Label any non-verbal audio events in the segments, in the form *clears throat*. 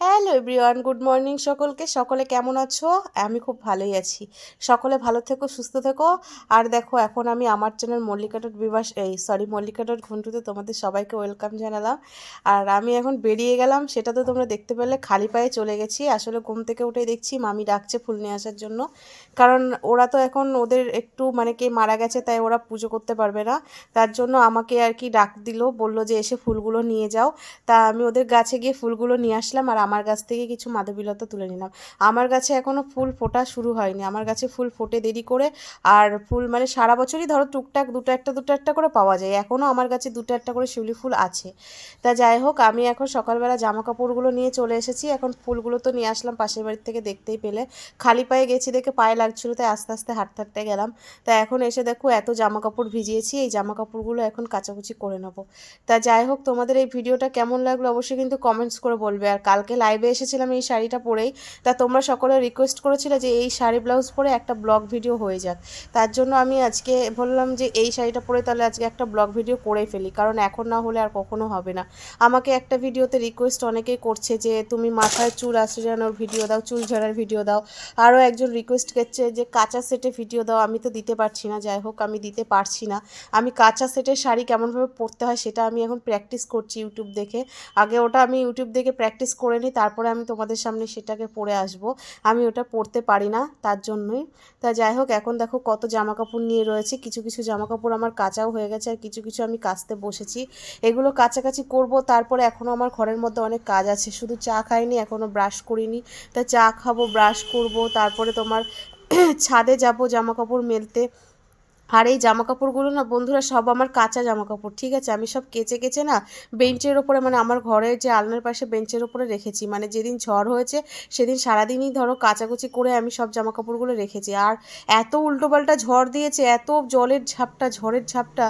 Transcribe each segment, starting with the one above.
Hello everyone good morning সকলকে। সকলে কেমন আছো? আমি খুব ভালোই আছি। সকলে ভালো থেকো, সুস্থ থেকো। আর দেখো, এখন আমি আমার চ্যানেল মল্লিকাটর বিবাস এই সরি মল্লিকাটর ঘন্টুতে তোমাদের সবাইকে ওয়েলকাম জানালাম। আর আমি এখন বেরিয়ে গেলাম, সেটা তো তোমরা দেখতে পেলে, খালি পায়ে চলে গেছি। আসলে ঘুম থেকে উঠে দেখছি মামি ডাকছে ফুল নিয়ে আসার জন্য। কারণ ওরা তো এখন ওদের একটু মানে কে মারা গেছে, তাই ওরা পুজো করতে পারবে না। তার জন্য আমাকে আর কি ডাক দিল, বলল যে এসে ফুলগুলো নিয়ে যাও। তা আমি ওদের গাছে গিয়ে ফুলগুলো নিয়ে আসলাম, আর আমার গাছ থেকে কিছু মাধবীলতা তুলে নিলাম। আমার গাছে এখনও ফুল ফোটা শুরু হয়নি। আমার গাছে ফুল ফোটে দেরি করে আর ফুল মানে সারা বছরই ধরো টুকটাক দুটো একটা দুটো একটা করে পাওয়া যায়। এখনও আমার কাছে দুটো একটা করে শিউলি ফুল আছে। তা যাই হোক, আমি এখন সকালবেলা জামা কাপড়গুলো নিয়ে চলে এসেছি। এখন ফুলগুলো তো নিয়ে আসলাম পাশের বাড়ির থেকে দেখতেই পেলে। খালি পায়ে গেছি দেখে পায়ে লাগছিল, তাই আস্তে আস্তে হাঁটতে হাঁটতে গেলাম। তা এখন এসে দেখো এত জামা কাপড় ভিজিয়েছি, এই জামা কাপড়গুলো এখন কাচাকুচি করে নেব। তা যাই হোক, তোমাদের এই ভিডিওটা কেমন লাগল অবশ্যই কিন্তু কমেন্টস করে বলবে। আর কালকে লাইভে এসেছিলাম এই শাড়িটা পরেই। তা তোমরা সকলে রিকোয়েস্ট করেছিলে যে এই শাড়ি ব্লাউজ পরে একটা ব্লগ ভিডিও হয়ে যাক। তার জন্য আমি আজকে বললাম যে এই শাড়িটা পরে তাহলে আজকে একটা ব্লগ ভিডিও করে ফেলি, কারণ এখন না হলে আর কখনো হবে না। আমাকে একটা ভিডিওতে রিকোয়েস্ট অনেকেই করছে যে তুমি মাথায় চুল আশ্রানোর ভিডিও দাও, চুল ঝাড়ার ভিডিও দাও। আরও একজন রিকোয়েস্ট করছে যে কাঁচা সেটে ভিডিও দাও, আমি তো দিতে পারছি না, যাই হোক আমি দিতে পারছি না। আমি কাঁচা সেটের শাড়ি কেমনভাবে পরতে হয় সেটা আমি এখন প্র্যাকটিস করছি ইউটিউব দেখে। আগে ওটা আমি ইউটিউব দেখে প্র্যাকটিস করে নিই তারপরে আমি তোমাদের সামনে সেটাকে পরে আসব। আমি ওটা পরতে পারি না, তার জন্যই। তা যাই হোক, এখন দেখো কত জামা কাপড় নিয়ে রয়েছে। কিছু কিছু জামা কাপড় আমার কাচাও হয়ে গেছে, আর কিছু কিছু আমি কাচতে বসেছি। এগুলো কাছাকাছি করব, তারপরে এখনও আমার ঘরের মধ্যে অনেক কাজ আছে। শুধু চা খাইনি এখনও ব্রাশ করিনি। তা চা খাব, ব্রাশ করব, তারপরে তোমার *clears throat* ছাদে যাব জামা কাপড় মেলতে। আর এই জামা কাপড়গুলো না, বন্ধুরা সব আমার কাঁচা জামা কাপড় ঠিক আছে? আমি সব কেচে কেচে না বেঞ্চের ওপরে মানে আমার ঘরের যে আলনার পাশে বেঞ্চের ওপরে রেখেছি। মানে যেদিন ঝড় হয়েছে, সেদিন সারাদিনই ধরো কাচাকুচি করে আমি সব জামা কাপড়গুলো রেখেছি। আর এত উল্টোপাল্টা ঝড় দিয়েছে, এত জলের ঝাপটা, ঝড়ের ঝাপটা,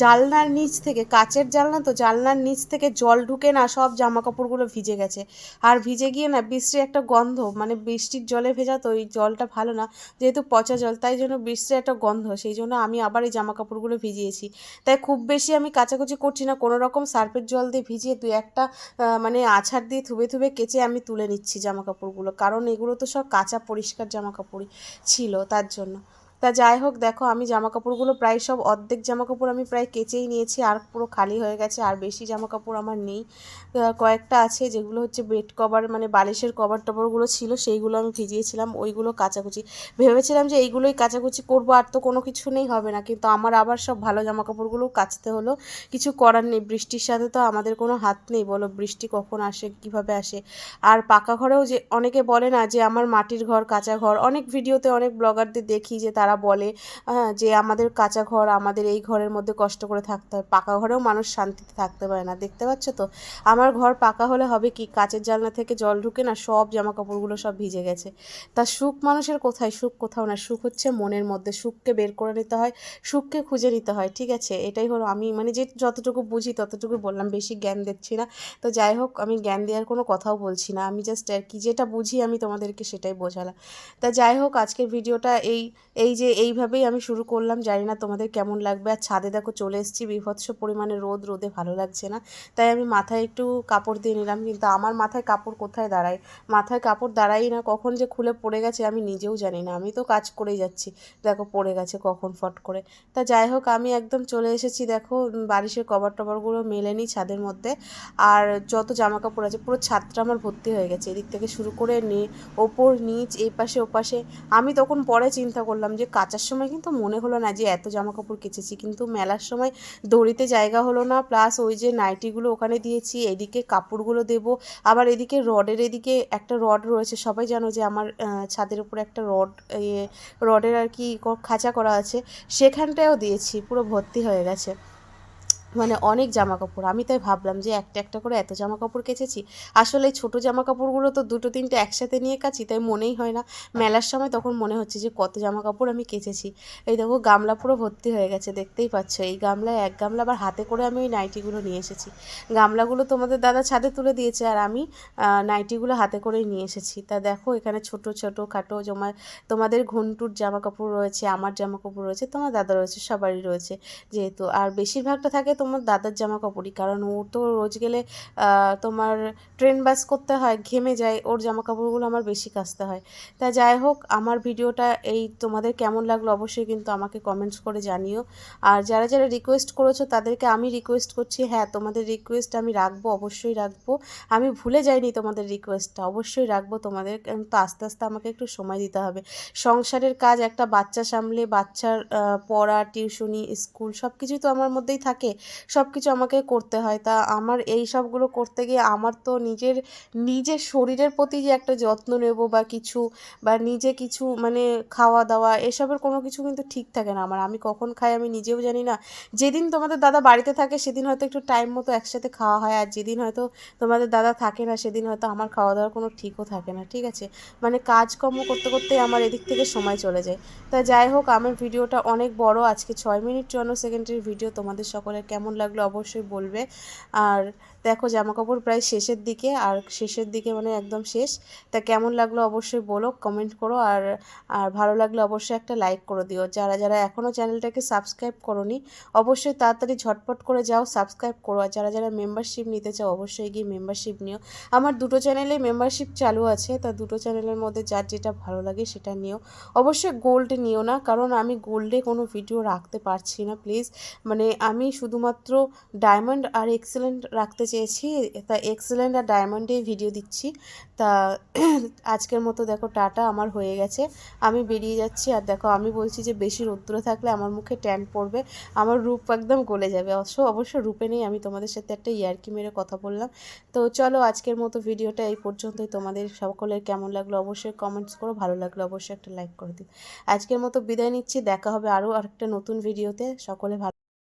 জালনার নিচ থেকে, কাচের জালনা তো, জালনার নিচ থেকে জল ঢুকে না সব জামা কাপড়গুলো ভিজে গেছে। আর ভিজে গিয়ে না বৃষ্টির একটা গন্ধ মানে বৃষ্টির জলে ভেজা তো ওই জলটা ভালো না, যেহেতু পচা জল, তাই জন্য বৃষ্টির একটা গন্ধ, সেই জন্য আমি আবার এই জামা কাপড়গুলো ভিজিয়েছি। তাই খুব বেশি আমি কাচাকুচি করছি না, কোনো রকম সার্ফের জল দিয়ে ভিজিয়ে দু একটা মানে আছাড় দিয়ে থুবে থুবে কেচে আমি তুলে নিচ্ছি জামা কাপড়গুলো কারণ এগুলো তো সব কাঁচা পরিষ্কার জামা কাপড়ই ছিল তার জন্য। তা যাই হোক, দেখো আমি জামা কাপড়গুলো প্রায় সব অর্ধেক জামা কাপড় আমি প্রায় কেচেই নিয়েছি, আর পুরো খালি হয়ে গেছে, আর বেশি জামা কাপড় আমার নেই। কয়েকটা আছে যেগুলো হচ্ছে বেড কভার মানে বালিশের কভার টভারগুলো ছিল, সেইগুলো আমি ভিজিয়েছিলাম, ওইগুলো কাচাকুচি। ভেবেছিলাম যে এইগুলোই কাচাকুচি করব, আর তো কোনো কিছু নেই, হবে না। কিন্তু আমার আবার সব ভালো জামা কাপড়গুলো কাচতে হলো, কিছু করার নেই। বৃষ্টির সাথে তো আমাদের কোনো হাত নেই, বলো বৃষ্টি কখন আসে, কীভাবে আসে? আর পাকা ঘরেও যে অনেকে বলে না যে আমার মাটির ঘর, কাঁচা ঘর, অনেক ভিডিওতে অনেক ব্লগারদের দেখি যে তারা তারা বলে হ্যাঁ যে আমাদের কাঁচা ঘর আমাদের এই ঘরের মধ্যে কষ্ট করে থাকতে হয়। পাকা ঘরেও মানুষ শান্তিতে থাকতে পারে না। দেখতে পাচ্ছ তো? আমার ঘর পাকা হলে হবে কি? কাঁচের জানলা থেকে জল ঢুকে না সব জামা কাপড়গুলো সব ভিজে গেছে। তা সুখ মানুষের কোথায়? সুখ কোথাও না। সুখ হচ্ছে মনের মধ্যে। সুখকে বের করে নিতে হয়, সুখকে খুঁজে নিতে হয়। ঠিক আছে? এটাই হলো আমি মানে যে যতটুকু বুঝি ততটুকু বললাম। বেশি জ্ঞান দিচ্ছি না। তো যাই হোক, আমি জ্ঞান দেওয়ার কোনো কথাও বলছি না। আমি জাস্ট আর কি যেটা বুঝি আমি তোমাদেরকে সেটাই বোঝালাম। তা যাই হোক, আজকের ভিডিওটা এই এই যে এইভাবেই আমি শুরু করলাম, জানি না তোমাদের কেমন লাগবে। আর ছাদে দেখো চলে এসেছি, বিভৎস পরিমাণে রোদ, রোদে ভালো লাগছে না। তাই আমি মাথায় একটু কাপড় দিয়ে নিলাম, কিন্তু আমার মাথায় কাপড় কোথায় দাঁড়ায়? মাথায় কাপড় দাঁড়াই না, কখন যে খুলে পড়ে গেছে আমি নিজেও জানি না। আমি তো কাজ করেই যাচ্ছি, দেখো পড়ে গেছে কখন ফট করে। তা যাই হোক, আমি একদম চলে এসেছি, দেখো বারিশের কভার টভারগুলো মেলে নিই ছাদের মধ্যে। আর যত জামা কাপড় আছে, পুরো ছাদটা আমার ভর্তি হয়ে গেছে। এদিক থেকে শুরু করে নি, ওপর, নিচ, এই পাশে, ও পাশে। আমি তখন পরে চিন্তা করলাম যে কাচার সময় কিন্তু মনে হলো না যে এত জামা কাপড় কেচেছি, কিন্তু মেলার সময় দড়িতে জায়গা হলো না প্লাস ওই যে নাইটিগুলো ওখানে দিয়েছি, এদিকে কাপড়গুলো দেব, আবার এদিকে রডের এদিকে একটা রড রয়েছে, সবাই জানো যে আমার ছাদের উপরে একটা রড ইয়ে রডের আর কি খাঁচা করা আছে সেখানটাও দিয়েছি, পুরো ভর্তি হয়ে গেছে। মানে অনেক জামা কাপড় আমি তাই ভাবলাম যে একটা একটা করে এত জামা কাপড় কেচেছি। আসলে এই ছোটো জামা কাপড়গুলো তো দুটো তিনটে একসাথে নিয়ে কাচি, তাই মনেই হয় না। মেলার সময় তখন মনে হচ্ছে যে কত জামা কাপড় আমি কেচেছি। এই দেখো গামলা পুরো ভর্তি হয়ে গেছে, দেখতেই পাচ্ছ। এই গামলায় এক গামলা আবার হাতে করে আমি ওই নাইটিগুলো নিয়ে এসেছি। গামলাগুলো তোমাদের দাদা ছাদে তুলে দিয়েছে আর আমি নাইটিগুলো হাতে করেই নিয়ে এসেছি। তা দেখো এখানে ছোট ছোট, খাটো জমা তোমাদের ঘন্টুর জামা কাপড় রয়েছে, আমার জামা কাপড় রয়েছে, তোমার দাদা রয়েছে, সবারই রয়েছে যেহেতু। আর বেশিরভাগটা থাকে তোমার দাদার জামা কাপড়ই কারণ ও তো রোজ গেলে তোমার ট্রেন বাস করতে হয়, ঘেমে যায়, ওর জামা কাপড়গুলো আমার বেশি কাচতে হয়। তা যাই হোক, আমার ভিডিওটা এই তোমাদের কেমন লাগল অবশ্যই কিন্তু আমাকে কমেন্টস করে জানিও। আর যারা যারা রিকোয়েস্ট করেছ, তাদেরকে আমি রিকোয়েস্ট করছি হ্যাঁ তোমাদের রিকোয়েস্ট আমি রাখব, অবশ্যই রাখব। আমি ভুলে যাইনি তোমাদের রিকোয়েস্টটা অবশ্যই রাখব তোমাদের, কিন্তু আস্তে আস্তে আমাকে একটু সময় দিতে হবে। সংসারের কাজ, একটা বাচ্চা সামলে, বাচ্চার পড়া, টিউশনি, স্কুল সব কিছুই তো আমার মধ্যেই থাকে। সব কিছু আমাকে করতে হয়। তা আমার এই সবগুলো করতে গিয়ে আমার তো নিজের নিজের শরীরের প্রতি যে একটা যত্ন নেব বা কিছু, বা নিজে কিছু মানে খাওয়া দাওয়া, এসবের কোনো কিছু কিন্তু ঠিক থাকে না আমার। আমি কখন খাই আমি নিজেও জানি না। যেদিন তোমাদের দাদা বাড়িতে থাকে সেদিন হয়তো একটু টাইম মতো একসাথে খাওয়া হয় আর যেদিন হয়তো তোমাদের দাদা থাকে না সেদিন হয়তো আমার খাওয়া দাওয়ার কোনো ঠিকও থাকে না, ঠিক আছে? মানে কাজকর্ম করতে করতে আমার এদিক থেকে সময় চলে যায়। তা যাই হোক, আমার ভিডিওটা অনেক বড়। আজকে ছয় মিনিট চুয়ান্ন সেকেন্ডের ভিডিও তোমাদের সকলের কেমন লাগল অবশ্যই বলবে। আর দেখো জামা কাপড় প্রায় শেষের দিকে আর শেষের দিকে মানে একদম শেষ। তা কেমন লাগল অবশ্যই বলো কমেন্ট করো আর আর ভালো লাগলে অবশ্যই একটা লাইক করে দিও। যারা যারা এখনও চ্যানেলটাকে সাবস্ক্রাইব করোনি, অবশ্যই তাড়াতাড়ি ঝটপট করে যাও সাবস্ক্রাইব করো। আর যারা যারা মেম্বারশিপ নিতে চাও, অবশ্যই গিয়ে মেম্বারশিপ নিও। আমার দুটো চ্যানেলে মেম্বারশিপ চালু আছে, তা দুটো চ্যানেলের মধ্যে যার যেটা ভালো লাগে সেটা নিও। অবশ্যই গোল্ড নিও না, কারণ আমি গোল্ডে কোনো ভিডিও রাখতে পারছি না প্লিজ মানে আমি শুধুমাত্র ডায়মন্ড আর এক্সেলেন্ট রাখতে চেয়েছি। তা এক্সেলেন্ট আর ডায়মন্ডেই ভিডিও দিচ্ছি। তা *clears throat* আজকের মতো দেখো, টাটা, আমার হয়ে গেছে। আমি বেরিয়ে যাচ্ছি আর দেখো, আমি বলছি যে বেশি রৌদ্র থাকলে আমার মুখে ট্যান পড়বে, আমার রূপ একদম গলে যাবে। অবশ্য অবশ্য রূপে নেই, আমি তোমাদের সাথে একটা ইয়ার্কি মেরে কথা বললাম। তো চলো, আজকের মতো ভিডিওটা এই পর্যন্তই। তোমাদের সকলের কেমন লাগল অবশ্যই কমেন্টস করো, ভালো লাগল অবশ্যই একটা লাইক করে দিও। আজকের মতো বিদায় নিচ্ছি, দেখা হবে আরও আরেকটা নতুন ভিডিওতে সকলে ভালো